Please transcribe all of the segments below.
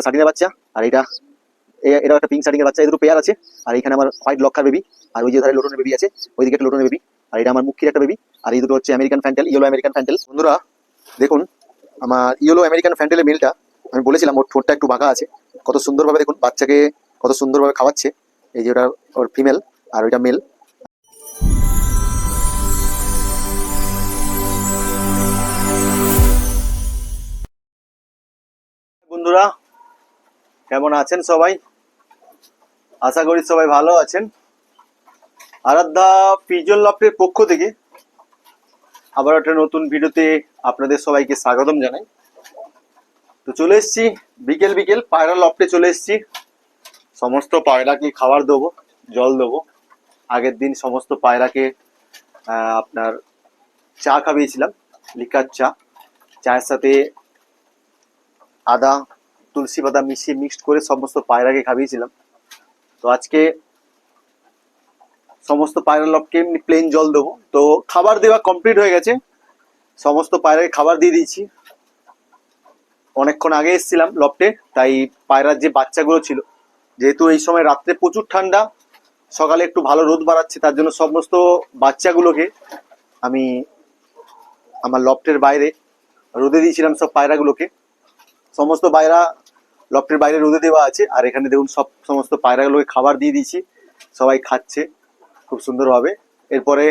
একটা শাটিনের বাচ্চা, আর এটা এটাও একটা পিঙ্ক শাটিনের বাচ্চা এই দুটো পেয়ার আছে, আর এখানে আমার হোয়াইট লক্ষার বেবি আর ওই যে ধারে লোটনের বেবি আছে ওইদিকে একটা লোটনের বেবি আর এটা আমার মুখির একটা বেবি আর এই দুটো হচ্ছে American fantail yellow American fantail বন্ধুরা, দেখুন, আমার ইয়েলো আমেরিকান ফ্যান্টেলের মেলটা আমি বলেছিলাম, ওর ঠোঁটটা একটু বাঁকা আছে, কত সুন্দরভাবে দেখুন, বাচ্চাকে কত সুন্দরভাবে খাওয়াচ্ছে, এই যে ওটা ওর ফিমেল আর ওইটা মেল বন্ধুরা কেমন আছেন সবাই? আশা করি সবাই ভালো আছেন। আরাধ্যা পিজন লফটের পক্ষ থেকে আবার একটা নতুন ভিডিওতে আপনাদের সবাইকে স্বাগতম জানাই। তো চলে এসেছি, বিকেল বিকেল পায়রা লফটে চলে এসেছি। সমস্ত পায়রাকে খাবার দেবো, জল দেবো। আগের দিন সমস্ত পায়রাকে আপনার চা খাইয়েছিলাম, লিকার চা। চায়ের সাথে আদা তুলসী পাতা মিশিয়ে মিক্সড করে সমস্ত পায়রাকে খাইয়েছিলাম। তো আজকে সমস্ত পায়রা লবকে এমনি প্লেন জল দেবো। তো খাবার দেওয়া কমপ্লিট হয়ে গেছে। সমস্ত পায়রাকে খাবার দিয়ে দিয়েছি। অনেকক্ষণ আগে এসেছিলাম লফটে তাই পায়রার যে বাচ্চাগুলো ছিল, যেহেতু এই সময় রাত্রে প্রচুর ঠান্ডা, সকালে একটু ভালো রোদ বাড়াচ্ছে, তার জন্য সমস্ত বাচ্চাগুলোকে আমি আমার লফটের বাইরে রোদে দিয়েছিলাম সব পায়রাগুলোকে। সমস্ত পায়রা লফটের বাইরে রোদে দেওয়া আছে, আর এখানে দেখুন সব সমস্ত পায়রাগুলোকে খাবার দিয়ে দিয়েছি, সবাই খাচ্ছে, খুব সুন্দরভাবে এরপরে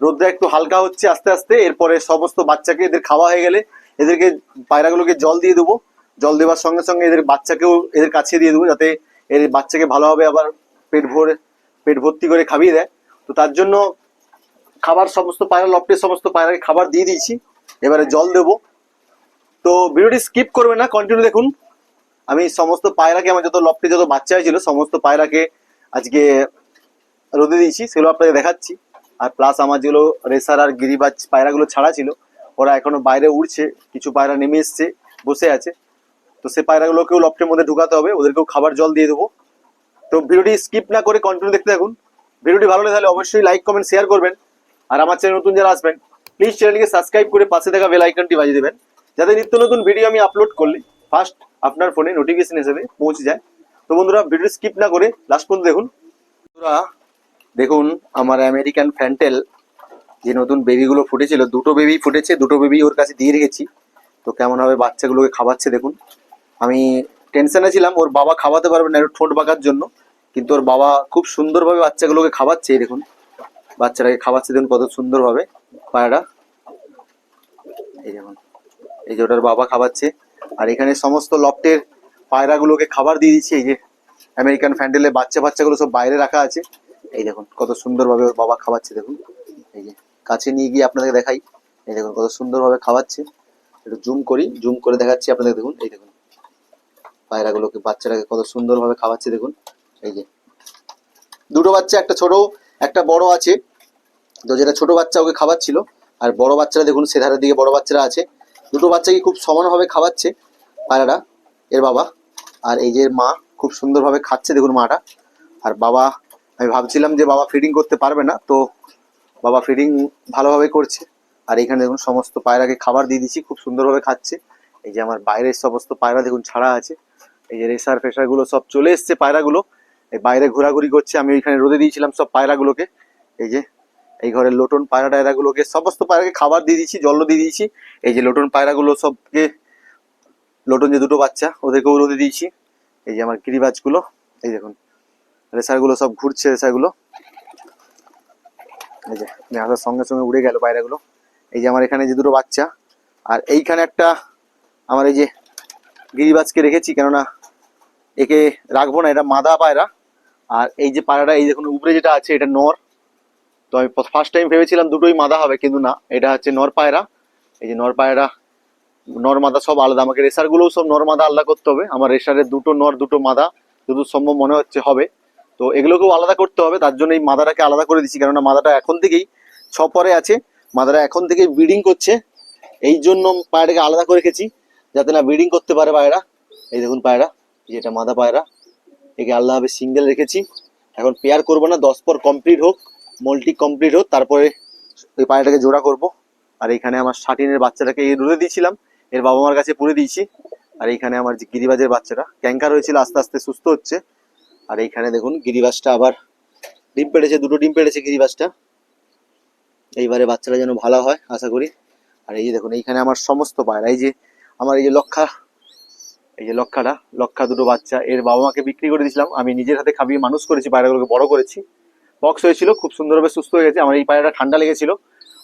রোদটা একটু হালকা হচ্ছে আস্তে আস্তে, এরপরে সমস্ত বাচ্চাকে এদের খাওয়া হয়ে গেলে এদেরকে পায়রাগুলোকে জল দিয়ে দেবো। জল দেওয়ার সঙ্গে সঙ্গে এদের বাচ্চাকেও এদের কাছে দিয়ে দেবো, যাতে এর বাচ্চাকে ভালোভাবে আবার পেট ভরে, পেট ভর্তি করে খাবিয়ে দেয়। তো তার জন্য খাবার সমস্ত পায়রা, লফটের সমস্ত পায়রাকে খাবার দিয়ে দিয়েছি, এবারে জল দেবো। তো ভিডিওটি স্কিপ করবে না কন্টিনিউ দেখুন। আমি সমস্ত পায়রাকে, আমার যত লফটে যত বাচ্চা হয়েছিল, সমস্ত পায়রাকে আজকে রোদে দিয়েছি, সেগুলো আপনাদের দেখাচ্ছি। আর প্লাস আমার যেগুলো রেসার আর গিরিবাজ পায়রাগুলো ছাড়া ছিল, ওরা এখনও বাইরে উড়ছে, কিছু পায়রা নেমে এসছে, বসে আছে। তো সে পায়রাগুলোকেও লফটের মধ্যে ঢুকাতে হবে, ওদেরকেও খাবার জল দিয়ে দেবো। তো ভিডিওটি স্কিপ না করে কন্টিনিউ দেখতে থাকুন। ভিডিওটি ভালো লাগে তাহলে অবশ্যই লাইক কমেন্ট শেয়ার করবেন। আর আমার চ্যানেল নতুন যারা আসবেন প্লিজ চ্যানেলকে সাবস্ক্রাইব করে পাশে থাকা বেল আইকনটি বাজিয়ে দেবেন। যাতে নিত্য নতুন ভিডিও আমি আপলোড করলে ফার্স্ট আপনার ফোনে নোটিফিকেশন হিসেবে পৌঁছে যায়। তো বন্ধুরা ভিডিও স্কিপ না করে লাস্ট পর্যন্ত দেখুন। বন্ধুরা, দেখুন আমার আমেরিকান ফ্যান্টেল যে নতুন বেবিগুলো ফুটেছিল, দুটো বেবি ফুটেছে, দুটো বেবি ওর কাছে দিয়ে রেখেছি। তো কেমন হবে বাচ্চাগুলোকে খাওয়াচ্ছে দেখুন। আমি টেনশনে ছিলাম, ওর বাবা খাওয়াতে পারবে না ঠোঁট বাঁকার জন্য। কিন্তু ওর বাবা খুব সুন্দরভাবে বাচ্চাগুলোকে খাওয়াচ্ছে দেখুন। বাচ্চাটাকে খাওয়াচ্ছে, দেখুন কত সুন্দরভাবে পায়রাটা এই যেমন, এই যে ওটার বাবা খাওয়াচ্ছে। আর এখানে সমস্ত লফটের পায়রাগুলোকে খাবার দিয়ে দিচ্ছে, এই যে আমেরিকান ফ্যান্ডেলের বাচ্চা বাচ্চাগুলো সব বাইরে রাখা আছে। এই দেখুন, কত সুন্দরভাবে ওর বাবা খাওয়াচ্ছে, দেখুন। এই যে, কাছে নিয়ে গিয়ে আপনাদের দেখাই। এই দেখুন, কত সুন্দরভাবে খাওয়াচ্ছে। একটু জুম করি জুম করে দেখাচ্ছি আপনাদের, দেখুন। এই দেখুন, পায়রাগুলোকে, বাচ্চাটাকে কত সুন্দরভাবে খাওয়াচ্ছে, দেখুন। এই যে, দুটো বাচ্চা, একটা ছোট, একটা বড় আছে। তো যেটা ছোট বাচ্চা ওকে খাওয়াচ্ছিল, আর বড় বাচ্চারা দেখুন সেধারের দিকে বড় বাচ্চারা আছে। দুটো বাচ্চাকে খুব সমানভাবে খাওয়াচ্ছে পায়রাটা এর বাবা আর এই যে মা খুব সুন্দরভাবে খাচ্ছে, দেখুন মাটা। আর বাবা, আমি ভাবছিলাম যে বাবা ফিডিং করতে পারবে না, তো বাবা ফিডিং ভালোভাবে করছে। আর এখানে দেখুন সমস্ত পায়রাকে খাবার দিয়ে দিচ্ছি, খুব সুন্দরভাবে খাচ্ছে। এই যে আমার বাইরের সমস্ত পায়রা, দেখুন ছাড়া আছে। এই যে রেসার ফেসারগুলো সব চলে এসছে পায়রাগুলো। এই বাইরে ঘোরাঘুরি করছে, আমি ওইখানে রোদে দিয়েছিলাম সব পায়রাগুলোকে। এই যে এই ঘরের লোটন পায়রা টায়রাগুলোকে সমস্ত পায়রাকে খাবার দিয়ে দিয়েছি জলও দিয়ে দিয়েছি। এই যে লোটন পায়রাগুলো সবকে, লোটন যে দুটো বাচ্চা ওদেরকেও রোদে দিয়েছি। এই যে আমার গিরিবাজগুলো, এই দেখুন রেসারগুলো সব ঘুরছে রেসারগুলো এই যে আসার সঙ্গে সঙ্গে উড়ে গেল পায়রাগুলো। এই যে আমার এখানে যে দুটো বাচ্চা, আর এইখানে একটা আমার এই যে গিরিবাজকে রেখেছি, কেননা একে রাখব না, এটা মাদা পায়রা। আর এই যে পায়রাটা, এই দেখুন, উপরে যেটা আছে, এটা নর। তো আমি ফার্স্ট টাইম ভেবেছিলাম দুটোই মাদা হবে, কিন্তু না, এটা হচ্ছে নর পায়রা। এই যে নর পায়রা, নর মাদা সব আলাদা। আমাকে রেসারগুলোও সব নর মাদা আলাদা করতে হবে। আমার রেসারের দুটো নর, দুটো মাদা দুটো সম্ভব মনে হচ্ছে হবে। তো এগুলোকেও আলাদা করতে হবে, তার জন্য এই মাদাটাকে আলাদা করে দিচ্ছি। কেননা মাদাটা এখন থেকেই ছ পরে আছে মাদারা এখন থেকেই ব্রিডিং করছে। এই জন্য পায়রাটাকে আলাদা করে রেখেছি, যাতে না ব্রিডিং করতে পারে পায়রা। এই দেখুন পায়রা যেটা মাদা পায়রা। একে আলাদাভাবে সিঙ্গেল রেখেছি। এখন পেয়ার করব না, দশ পর কমপ্লিট হোক। মল্টি কমপ্লিট হোক, তারপরে ওই পায়রাটাকে জোড়া করব। আর এখানে আমার শাটিনের বাচ্চাটাকে রুলে দিয়েছিলাম, এর বাবা মার কাছে পুড়ে দিয়েছি। আর এইখানে আমার যে গিরিবাজের বাচ্চাটা ক্যাঙ্কার হয়েছিল, আস্তে আস্তে সুস্থ হচ্ছে। আর এইখানে দেখুন, গিরিবাজটা আবার ডিম পেড়েছে, দুটো ডিম পেড়েছে গিরিবাজটা। এইবারে বাচ্চাটা যেন ভালো হয়, আশা করি। আর এই যে দেখুন, এইখানে আমার সমস্ত পায়রা, এই যে আমার এই যে লক্ষা, এই যে লক্ষাটা, লক্ষা দুটো বাচ্চা, এর বাবা মাকে বিক্রি করে দিয়েছিলাম। আমি নিজের হাতে খাবিয়ে মানুষ করেছি, পায়রাগুলোকে বড় করেছি। বক্স হয়েছিল, খুব সুন্দরভাবে সুস্থ হয়ে গেছে। আমার এই পায়রাটা ঠান্ডা লেগেছিল।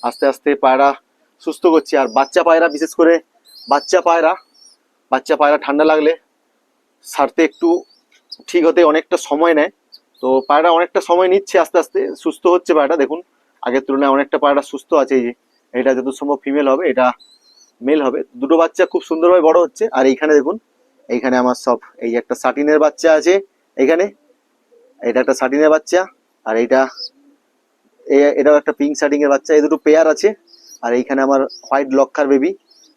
আস্তে আস্তে পায়রা সুস্থ করছি। আর বাচ্চা পায়রা, বিশেষ করে বাচ্চা পায়রা বাচ্চা পায়রা ঠান্ডা লাগলে সারতে একটু ঠিক হতে অনেকটা সময় নেয়। তো পায়রা অনেকটা সময় নিচ্ছে আস্তে আস্তে, সুস্থ হচ্ছে পায়রাটা। দেখুন, আগের তুলনায় অনেকটা পায়রা সুস্থ আছে এই যে। এটা যত সম্ভব ফিমেল হবে, এটা মেল হবে। দুটো বাচ্চা খুব সুন্দরভাবে বড় হচ্ছে। আর এইখানে দেখুন, এইখানে আমার সব, এই একটা সাটিনের বাচ্চা আছে, এইখানে। এটা একটা সাটিনের বাচ্চা। আর এইটা এটাও একটা পিঙ্ক সাটিং এর বাচ্চা, এই দুটো পেয়ার আছে। আর এইখানে আমার হোয়াইট লক্ষার বেবি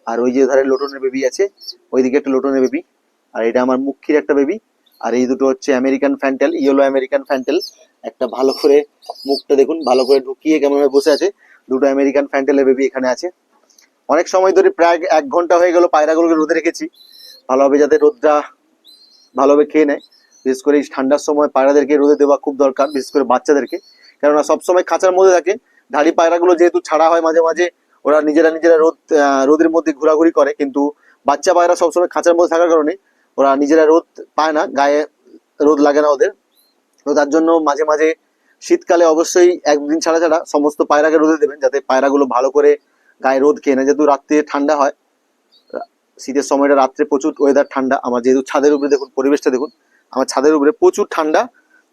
আর ওই যে ধারে লোটনের বেবি আছে, ওইদিকে একটা লোটনের বেবি আর এটা আমার মুখির একটা বেবি আর এই দুটো হচ্ছে American fantail yellow American fantail একটা ভালো করে মুখটা দেখুন, ভালো করে ঢুকিয়ে কেমন ভাবে বসে আছে। দুটো আমেরিকান ফ্যান্টেলের বেবি এখানে আছে। অনেক সময় ধরে প্রায় এক ঘণ্টা হয়ে গেল পায়রাগুলোকে রোদে রেখেছি। ভালোভাবে যাতে রোদটা ভালোভাবে খেয়ে নেয়। বিশেষ করে এই ঠান্ডার সময় পায়রাদেরকে রোদে দেওয়া খুব দরকার, বিশেষ করে বাচ্চাদেরকে। কেননা সবসময় খাঁচার মধ্যে থাকে, ধাড়ি পায়রাগুলো যেহেতু ছাড়া হয় মাঝে মাঝে, ওরা নিজেরা নিজেরা রোদ রোদের মধ্যে ঘোরাঘুরি করে, কিন্তু বাচ্চা পায়রা সবসময় খাঁচার মধ্যে থাকার কারণে ওরা নিজেরা রোদ পায় না, গায়ে রোদ লাগে না ওদের। তো তার জন্য মাঝে মাঝে শীতকালে অবশ্যই একদিন ছাড়া ছাড়া সমস্ত পায়রাকে রোদে দেবেন, যাতে পায়রাগুলো ভালো করে গায়ে রোদ খেয়ে নেয়। যেহেতু রাত্রে ঠান্ডা হয়, শীতের সময়টা রাত্রে প্রচুর ওয়েদার ঠান্ডা, আমার যেহেতু ছাদের উপরে দেখুন, পরিবেশটা দেখুন আমার ছাদের উপরে প্রচুর ঠান্ডা,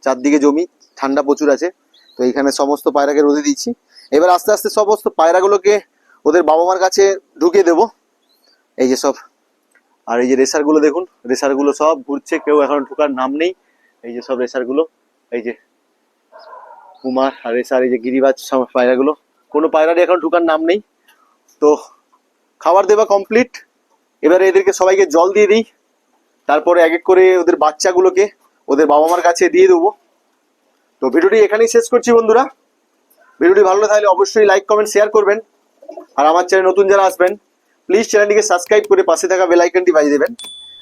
চারদিকে জমি, ঠান্ডা প্রচুর আছে। তো এখানে সমস্ত পায়রাকে রোদে দিচ্ছি। এবার আস্তে আস্তে সমস্ত পায়রাগুলোকে ওদের বাবা মার কাছে ঢুকিয়ে দেবো। এই যে সব। আর এই যে রেসারগুলো দেখুন, রেসারগুলো সব ঘুরছে, কেউ এখন ঢোকার নাম নেই। এই যে সব রেসারগুলো, এই যে কুমার আর রেসার, এই যে গিরিবাজ সব পায়রাগুলো। কোনো পায়রারই এখন ঢোকার নাম নেই। তো খাবার দেওয়া কমপ্লিট। এবারে এদেরকে সবাইকে জল দিয়ে দিই। তারপরে এক এক করে ওদের বাচ্চাগুলোকে ওদের বাবা মার কাছে দিয়ে দেবো। তো ভিডিওটি এখানেই শেষ করছি বন্ধুরা। ভিডিওটি ভালো থাকলে অবশ্যই লাইক কমেন্ট শেয়ার করবেন। আর আমার চ্যানেল নতুন যারা আসবেন প্লিজ চ্যানেলটিকে সাবস্ক্রাইব করে পাশে থাকা বেল আইকনটি বাজিয়ে দেবেন।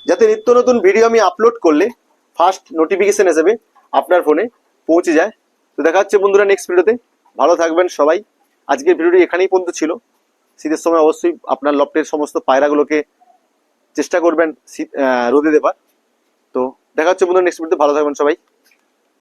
যাতে নিত্য নতুন ভিডিও আমি আপলোড করলে ফার্স্ট নোটিফিকেশন হিসেবে আপনার ফোনে পৌঁছে যায়। তো দেখা হচ্ছে বন্ধুরা নেক্সট ভিডিওতে ভালো থাকবেন সবাই। আজকের ভিডিওটি এখানেই পর্যন্ত ছিল। শীতের সময় অবশ্যই আপনার লফটের সমস্ত পায়রাগুলোকে চেষ্টা করবেন রোদে দেবার। তো দেখা হচ্ছে বন্ধু নেক্সট ভিডিওতে ভালো থাকবেন সবাই।